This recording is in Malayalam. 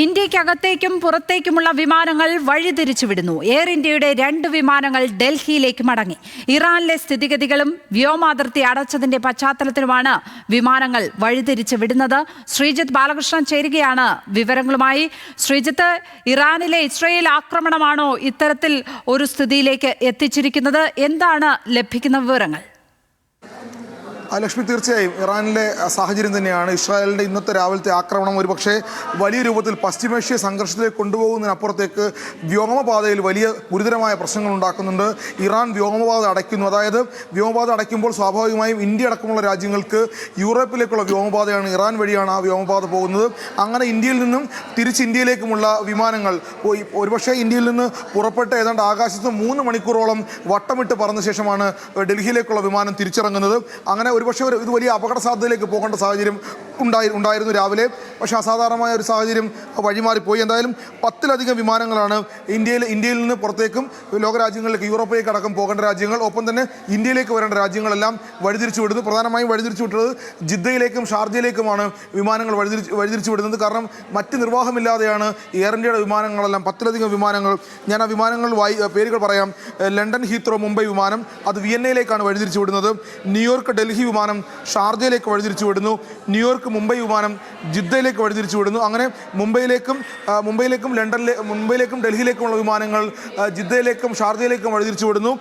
ഇന്ത്യക്കകത്തേക്കും പുറത്തേക്കുമുള്ള വിമാനങ്ങൾ വഴിതിരിച്ചുവിടുന്നു. എയർ ഇന്ത്യയുടെ രണ്ട് വിമാനങ്ങൾ ഡൽഹിയിലേക്ക് മടങ്ങി. ഇറാനിലെ സ്ഥിതിഗതികളും വ്യോമാതിർത്തി അടച്ചതിന്റെ പശ്ചാത്തലത്തിലുമാണ് വിമാനങ്ങൾ വഴിതിരിച്ചു വിടുന്നത് ശ്രീജിത്ത് ബാലകൃഷ്ണൻ ചേരുകയാണ് വിവരങ്ങളുമായി. ശ്രീജിത്ത് ഇറാനിലെ ഇസ്രയേൽ ആക്രമണമാണോ ഇത്തരത്തിൽ ഒരു സ്ഥിതിയിലേക്ക് എത്തിച്ചിരിക്കുന്നത്? എന്താണ് ലഭിക്കുന്ന വിവരങ്ങൾ? ലക്ഷ്മി തീർച്ചയായും ഇറാനിലെ സാഹചര്യം തന്നെയാണ്. ഇസ്രായേലിന്റെ ഇന്നത്തെ രാവിലത്തെ ആക്രമണം ഒരുപക്ഷെ വലിയ രൂപത്തിൽ പശ്ചിമേഷ്യ സംഘർഷത്തിലേക്ക് കൊണ്ടുപോകുന്നതിനപ്പുറത്തേക്ക് വ്യോമപാതയിൽ വലിയ ഗുരുതരമായ പ്രശ്നങ്ങൾ ഉണ്ടാക്കുന്നുണ്ട്. ഇറാൻ വ്യോമപാത അടയ്ക്കുന്നു. അതായത് വ്യോമപാത അടയ്ക്കുമ്പോൾ സ്വാഭാവികമായും ഇന്ത്യ അടക്കമുള്ള രാജ്യങ്ങൾക്ക് യൂറോപ്പിലേക്കുള്ള വ്യോമപാതയാണ് ഇറാൻ വഴിയാണ് ആ വ്യോമപാത പോകുന്നത്. അങ്ങനെ ഇന്ത്യയിൽ നിന്നും തിരിച്ച് ഇന്ത്യയിലേക്കുമുള്ള വിമാനങ്ങൾ പോയി ഒരുപക്ഷെ ഇന്ത്യയിൽ നിന്ന് പുറപ്പെട്ട് ഏതാണ്ട് ആകാശത്ത് മൂന്ന് മണിക്കൂറോളം വട്ടമിട്ട് പറന്ന ശേഷമാണ് ഡൽഹിയിലേക്കുള്ള വിമാനം തിരിച്ചിറങ്ങുന്നത്. അങ്ങനെ ഒരുപക്ഷെ ഒരു ഇത് വലിയ അപകട സാധ്യതയിലേക്ക് പോകേണ്ട സാഹചര്യം ഉണ്ടായി ഉണ്ടായിരുന്നു രാവിലെ. പക്ഷേ അസാധാരണമായ ഒരു സാഹചര്യം വഴിമാറിപ്പോയി. എന്തായാലും പത്തിലധികം വിമാനങ്ങളാണ് ഇന്ത്യയിൽ ഇന്ത്യയിൽ നിന്ന് പുറത്തേക്കും ലോകരാജ്യങ്ങളിലേക്ക് യൂറോപ്പിലേക്ക് അടക്കം പോകേണ്ട രാജ്യങ്ങൾ. ഒപ്പം തന്നെ ഇന്ത്യയിലേക്ക് വരേണ്ട രാജ്യങ്ങളെല്ലാം വഴിതിരിച്ചു വിടുന്നു പ്രധാനമായും വഴിതിരിച്ചു വിട്ടത് ജിദ്ദയിലേക്കും ഷാർജയിലേക്കുമാണ് വിമാനങ്ങൾ വഴിതിരിച്ച് വഴിതിരിച്ചു വിടുന്നത്. കാരണം മറ്റ് നിർവാഹമില്ലാതെയാണ് എയർ ഇന്ത്യയുടെ വിമാനങ്ങളെല്ലാം പത്തിലധികം വിമാനങ്ങൾ ഞാൻ ആ വിമാനങ്ങൾ വായി പേരുകൾ പറയാം. ലണ്ടൻ ഹീത്രോ മുംബൈ വിമാനം അത് വിയന്നയിലേക്കാണ് വഴിതിരിച്ചു വിടുന്നത്. ന്യൂയോർക്ക് ഡൽഹി വിമാനം ഷാർജയിലേക്ക് വഴിതിരിച്ചു വിടുന്നു. ന്യൂയോർക്ക് മുംബൈ വിമാനം ജിദ്ദയിലേക്ക് വഴിതിരിച്ചു വിടുന്നു. അങ്ങനെ മുംബൈയിലേക്കും മുംബൈയിലേക്കും ലണ്ടനിലെ മുംബൈയിലേക്കും ഡൽഹിയിലേക്കുമുള്ള വിമാനങ്ങൾ ജിദ്ദയിലേക്കും ഷാർജയിലേക്കും വഴിതിരിച്ചു വിടുന്നു.